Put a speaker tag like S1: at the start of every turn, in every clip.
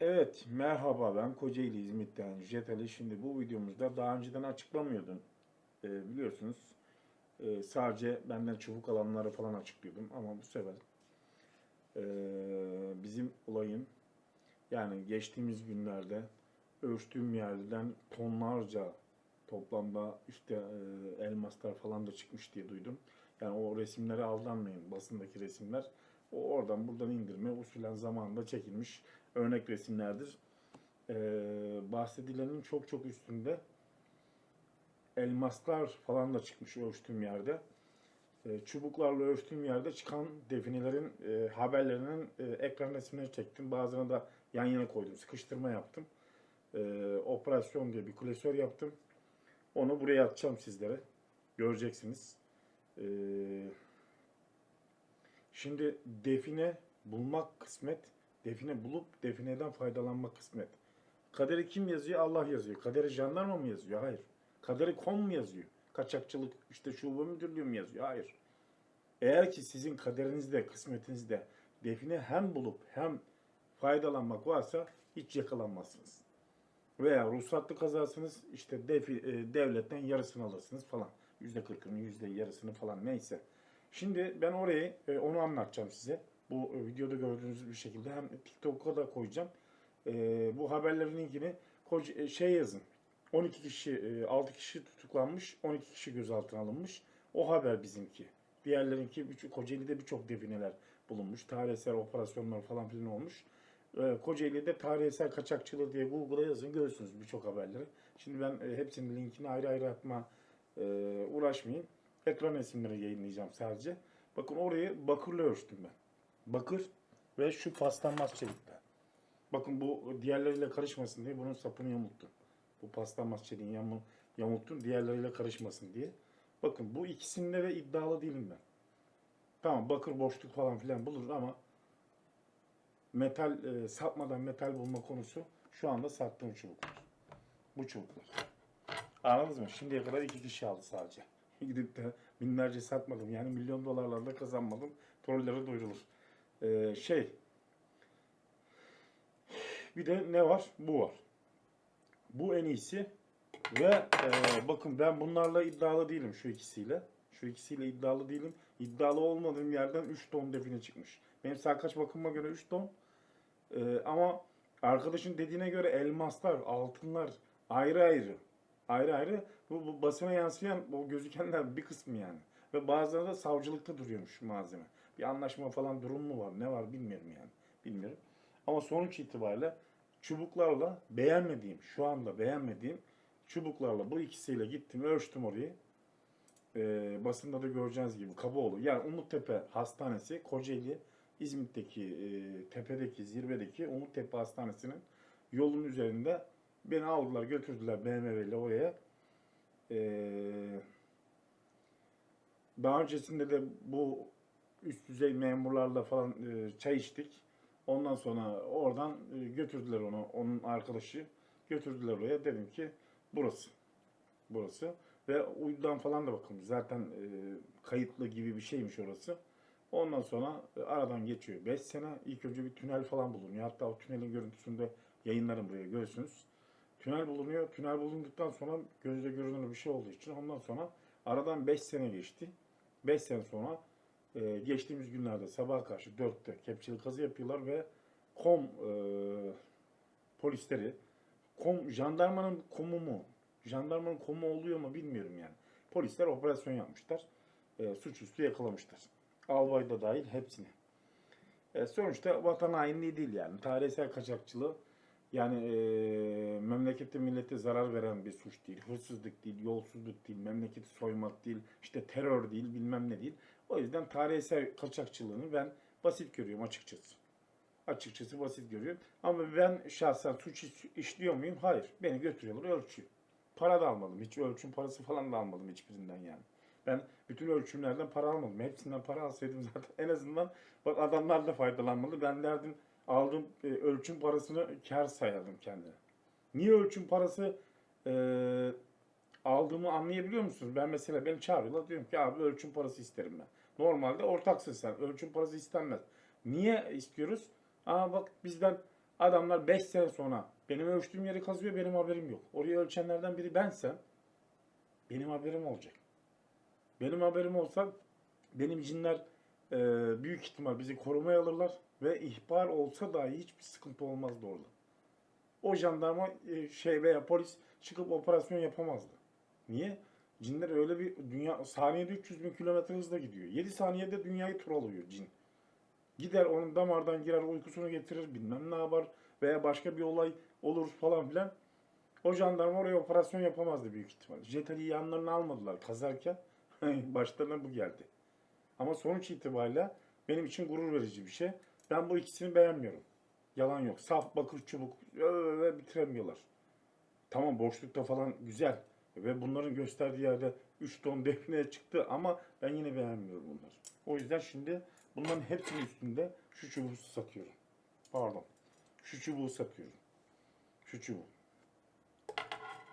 S1: Evet, merhaba ben Kocaeli İzmit'ten Jet Ali. Şimdi bu videomuzda daha önceden açıklamıyordum. Ee, biliyorsunuz e, sadece benden çubuk alanları falan açıklıyordum ama bu sefer e, bizim olayın yani geçtiğimiz günlerde ölçtüğüm yerden tonlarca toplamda işte e, elmaslar falan da çıkmış diye duydum. Yani o resimlere aldanmayın basındaki resimler. O oradan buradan indirme usulen zamanında çekilmiş örnek resimlerdir. Ee, bahsedilenin çok çok üstünde elmaslar falan da çıkmış ölçtüğüm yerde. Ee, çubuklarla ölçtüğüm yerde çıkan definelerin e, haberlerinin e, ekran resimleri çektim. Bazılarını da yan yana koydum. Sıkıştırma yaptım. Ee, operasyon diye bir klasör yaptım. Onu buraya atacağım sizlere. Göreceksiniz. Ee, şimdi define bulmak kısmet. Define bulup defineden faydalanmak kısmet. Kaderi kim yazıyor? Allah yazıyor. Kaderi jandarma mı yazıyor? Hayır. Kaderi kom mu yazıyor? Kaçakçılık işte şube müdürlüğü mü yazıyor? Hayır. Eğer ki sizin kaderinizde, kısmetinizde define hem bulup hem faydalanmak varsa hiç yakalanmazsınız. Veya ruhsatlı kazarsınız işte defi, e, devletten yarısını alırsınız falan. Yüzde kırkını, yüzde yarısını falan neyse. Şimdi ben orayı e, onu anlatacağım size. Bu e, videoda gördüğünüz bir şekilde hem TikTok'a da koyacağım. E, bu haberlerin linkini koca- e, şey yazın. 12 kişi, e, 6 kişi tutuklanmış, 12 kişi gözaltına alınmış. O haber bizimki. Diğerlerinki Kocaeli'de birçok defineler bulunmuş. Tarihsel operasyonlar falan filan olmuş. E, Kocaeli'de tarihsel kaçakçılığı diye Google'a yazın görürsünüz birçok haberleri. Şimdi ben e, hepsinin linkini ayrı ayrı atma e, uğraşmayayım. Ekran resimleri yayınlayacağım sadece. Bakın orayı bakırla ölçtüm ben. Bakır ve şu paslanmaz çelikten. Bakın bu diğerleriyle karışmasın diye bunun sapını yamulttum. Bu paslanmaz çeliğin yamu, yamulttum diğerleriyle karışmasın diye. Bakın bu ikisinde de iddialı değilim ben. Tamam bakır boşluk falan filan buluruz ama metal e, satmadan metal bulma konusu şu anda sattığım çubuklar. Bu çubuklar. Anladınız mı? Şimdiye kadar iki kişi aldı sadece. Gidip de binlerce satmadım. Yani milyon dolarlarda kazanmadım. Trolleri doyurulur. Ee, şey. Bir de ne var? Bu var. Bu en iyisi. Ve e, bakın ben bunlarla iddialı değilim şu ikisiyle. Şu ikisiyle iddialı değilim. İddialı olmadığım yerden 3 ton define çıkmış. Benim sarkaç bakıma göre 3 ton. E, ama arkadaşın dediğine göre elmaslar, altınlar ayrı ayrı. Ayrı ayrı. Bu, bu basına yansıyan, bu gözükenler bir kısmı yani. Ve bazıları da savcılıkta duruyormuş malzeme. Bir anlaşma falan durum mu var, ne var bilmiyorum yani. Bilmiyorum. Ama sonuç itibariyle çubuklarla beğenmediğim, şu anda beğenmediğim çubuklarla bu ikisiyle gittim, ölçtüm orayı. Ee, basında da göreceğiniz gibi Kabaoğlu. Yani Umuttepe Hastanesi, Kocaeli, İzmit'teki, e, tepedeki, zirvedeki Umuttepe Hastanesi'nin yolun üzerinde beni aldılar, götürdüler BMW ile oraya. Ee, daha öncesinde de bu üst düzey memurlarla falan e, çay içtik. Ondan sonra oradan e, götürdüler onu, onun arkadaşı. Götürdüler oraya. Dedim ki burası. Burası. Ve uydudan falan da bakın. Zaten e, kayıtlı gibi bir şeymiş orası. Ondan sonra e, aradan geçiyor 5 sene. İlk önce bir tünel falan bulunuyor. Hatta o tünelin görüntüsünü de yayınlarım buraya görürsünüz. Tünel bulunuyor. Tünel bulunduktan sonra gözle görünür bir şey olduğu için ondan sonra aradan 5 sene geçti. 5 sene sonra e, geçtiğimiz günlerde sabaha karşı 4'te kepçeli kazı yapıyorlar ve kom e, polisleri kom jandarmanın komu mu jandarmanın komu oluyor mu bilmiyorum yani. Polisler operasyon yapmışlar. E, suçüstü yakalamışlar. Albay da dahil hepsini. E, sonuçta vatan hainliği değil yani. Tarihsel kaçakçılığı yani e, memlekete millete zarar veren bir suç değil. Hırsızlık değil, yolsuzluk değil, memleketi soymak değil, işte terör değil, bilmem ne değil. O yüzden tarihsel kaçakçılığını ben basit görüyorum açıkçası. Açıkçası basit görüyorum. Ama ben şahsen suç iş- işliyor muyum? Hayır. Beni götürüyorlar, ölçüyor. Para da almadım. Hiç ölçüm parası falan da almadım hiçbirinden yani. Ben bütün ölçümlerden para almadım. Hepsinden para alsaydım zaten en azından bak adamlar da faydalanmalı. Ben derdim aldığım e, ölçüm parasını kar sayardım kendine. Niye ölçüm parası e, aldığımı anlayabiliyor musunuz? Ben mesela beni çağırıyorlar diyorum ki abi ölçüm parası isterim ben. Normalde ortaksın sen. Ölçüm parası istenmez. Niye istiyoruz? Aa bak bizden Adamlar 5 sene sonra benim ölçtüğüm yeri kazıyor benim haberim yok. Orayı ölçenlerden biri bensem benim haberim olacak. Benim haberim olsa benim cinler e, büyük ihtimal bizi korumaya alırlar ve ihbar olsa dahi hiçbir sıkıntı olmazdı orada. O jandarma e, şey veya polis çıkıp operasyon yapamazdı. Niye? Cinler öyle bir dünya saniyede 300 bin kilometre hızla gidiyor. 7 saniyede dünyayı tur alıyor cin. Gider onun damardan girer uykusunu getirir bilmem ne yapar veya başka bir olay olur falan filan. O jandarma oraya operasyon yapamazdı büyük ihtimal. Jetali'yi yanlarına almadılar kazarken. Başlarına bu geldi. Ama sonuç itibariyle benim için gurur verici bir şey. Ben bu ikisini beğenmiyorum. Yalan yok. Saf bakır çubuk öyle bitiremiyorlar. Tamam boşlukta falan güzel. Ve bunların gösterdiği yerde 3 ton defne çıktı ama ben yine beğenmiyorum bunları. O yüzden şimdi bunların hepsinin üstünde şu çubuğu satıyorum. Pardon. Şu çubuğu satıyorum. Şu çubuğu.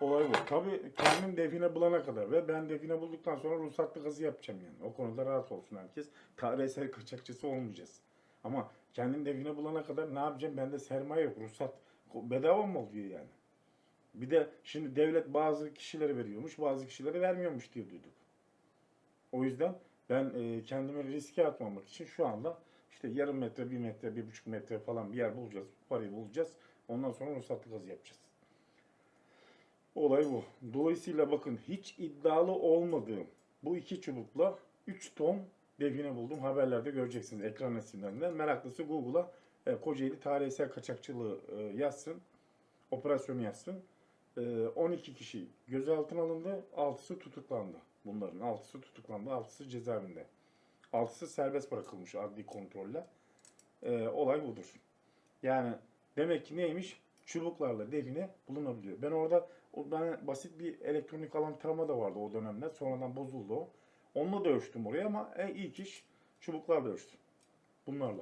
S1: Olay bu. Tabii kendim define bulana kadar ve ben define bulduktan sonra ruhsatlı kazı yapacağım yani. O konuda rahat olsun herkes. Tarihsel kaçakçısı olmayacağız. Ama kendim define bulana kadar ne yapacağım? Bende sermaye yok. Ruhsat bedava mı oluyor yani? Bir de şimdi devlet bazı kişilere veriyormuş, bazı kişilere vermiyormuş diye duyduk. O yüzden ben e, kendimi riske atmamak için şu anda işte yarım metre, bir metre, bir buçuk metre falan bir yer bulacağız. Parayı bulacağız. Ondan sonra ruhsatlı kazı yapacağız. Olay bu. Dolayısıyla bakın hiç iddialı olmadığım bu iki çubukla 3 ton define buldum. Haberlerde göreceksiniz ekran resimlerinden. Meraklısı Google'a e, Kocaeli tarihsel kaçakçılığı e, yazsın. Operasyonu yazsın. E, 12 kişi gözaltına alındı. 6'sı tutuklandı. Bunların 6'sı tutuklandı. 6'sı cezaevinde. 6'sı serbest bırakılmış adli kontrolle. E, olay budur. Yani demek ki neymiş? Çubuklarla define bulunabiliyor. Ben orada ben basit bir elektronik alan tarama da vardı o dönemde. Sonradan bozuldu o. Onunla da ölçtüm oraya ama e, ilk iş çubuklarla ölçtüm. Bunlarla.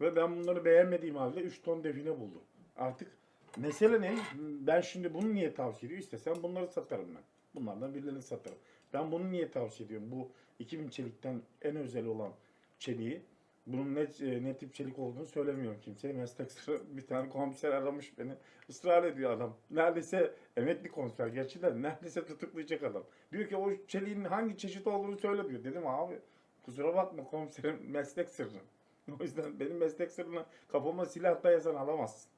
S1: Ve ben bunları beğenmediğim halde 3 ton define buldum. Artık mesele ne? Ben şimdi bunu niye tavsiye ediyorum? İstesem bunları satarım ben. Bunlardan birilerini satarım. Ben bunu niye tavsiye ediyorum? Bu 2000 çelikten en özel olan çeliği. Bunun ne, e, ne tip çelik olduğunu söylemiyorum kimseye. Meslek sırrı bir tane komiser aramış beni. Israr ediyor adam. Neredeyse emekli komiser. Gerçi de neredeyse tutuklayacak adam. Diyor ki o çeliğin hangi çeşit olduğunu söyle diyor. Dedim abi kusura bakma komiserim meslek sırrı. O yüzden benim meslek sırrını kafama silah dayasan alamazsın.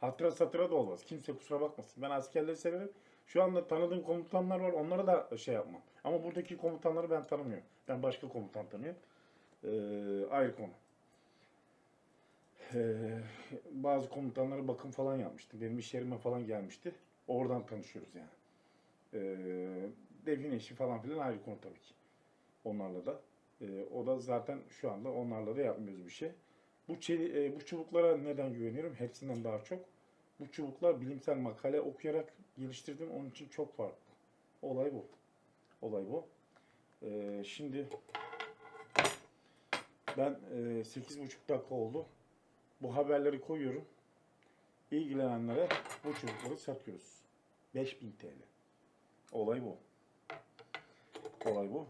S1: Hatıra satıra da olmaz. Kimse kusura bakmasın. Ben askerleri severim. Şu anda tanıdığım komutanlar var. Onlara da şey yapmam. Ama buradaki komutanları ben tanımıyorum. Ben başka komutan tanıyorum. Ee, ayrı konu. Ee, bazı komutanlara bakım falan yapmıştı. Benim iş yerime falan gelmişti. Oradan tanışıyoruz yani. Ee, define işi falan filan ayrı konu tabii ki. Onlarla da. Ee, o da zaten şu anda onlarla da yapmıyoruz bir şey. Bu, çeli, e, bu çubuklara neden güveniyorum? Hepsinden daha çok. Bu çubuklar bilimsel makale okuyarak geliştirdim. Onun için çok farklı. Olay bu. Olay bu. Ee, şimdi ben e, 8,5 dakika oldu. Bu haberleri koyuyorum. İlgilenenlere bu çubukları satıyoruz. 5000 TL. Olay bu. Olay bu.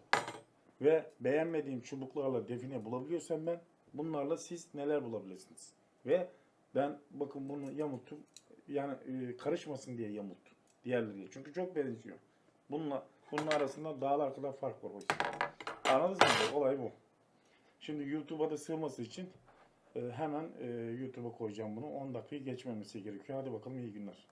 S1: Ve beğenmediğim çubuklarla define bulabiliyorsam ben bunlarla siz neler bulabilirsiniz? Ve ben bakın bunu yamulttum. Yani e, karışmasın diye yamulttum. Diğerleriyle. Çünkü çok benziyor. Bununla bunun arasında dağlar kadar fark var. Anladınız mı? Olay bu. Şimdi YouTube'a da sığması için e, hemen e, YouTube'a koyacağım bunu. 10 dakikayı geçmemesi gerekiyor. Hadi bakalım iyi günler.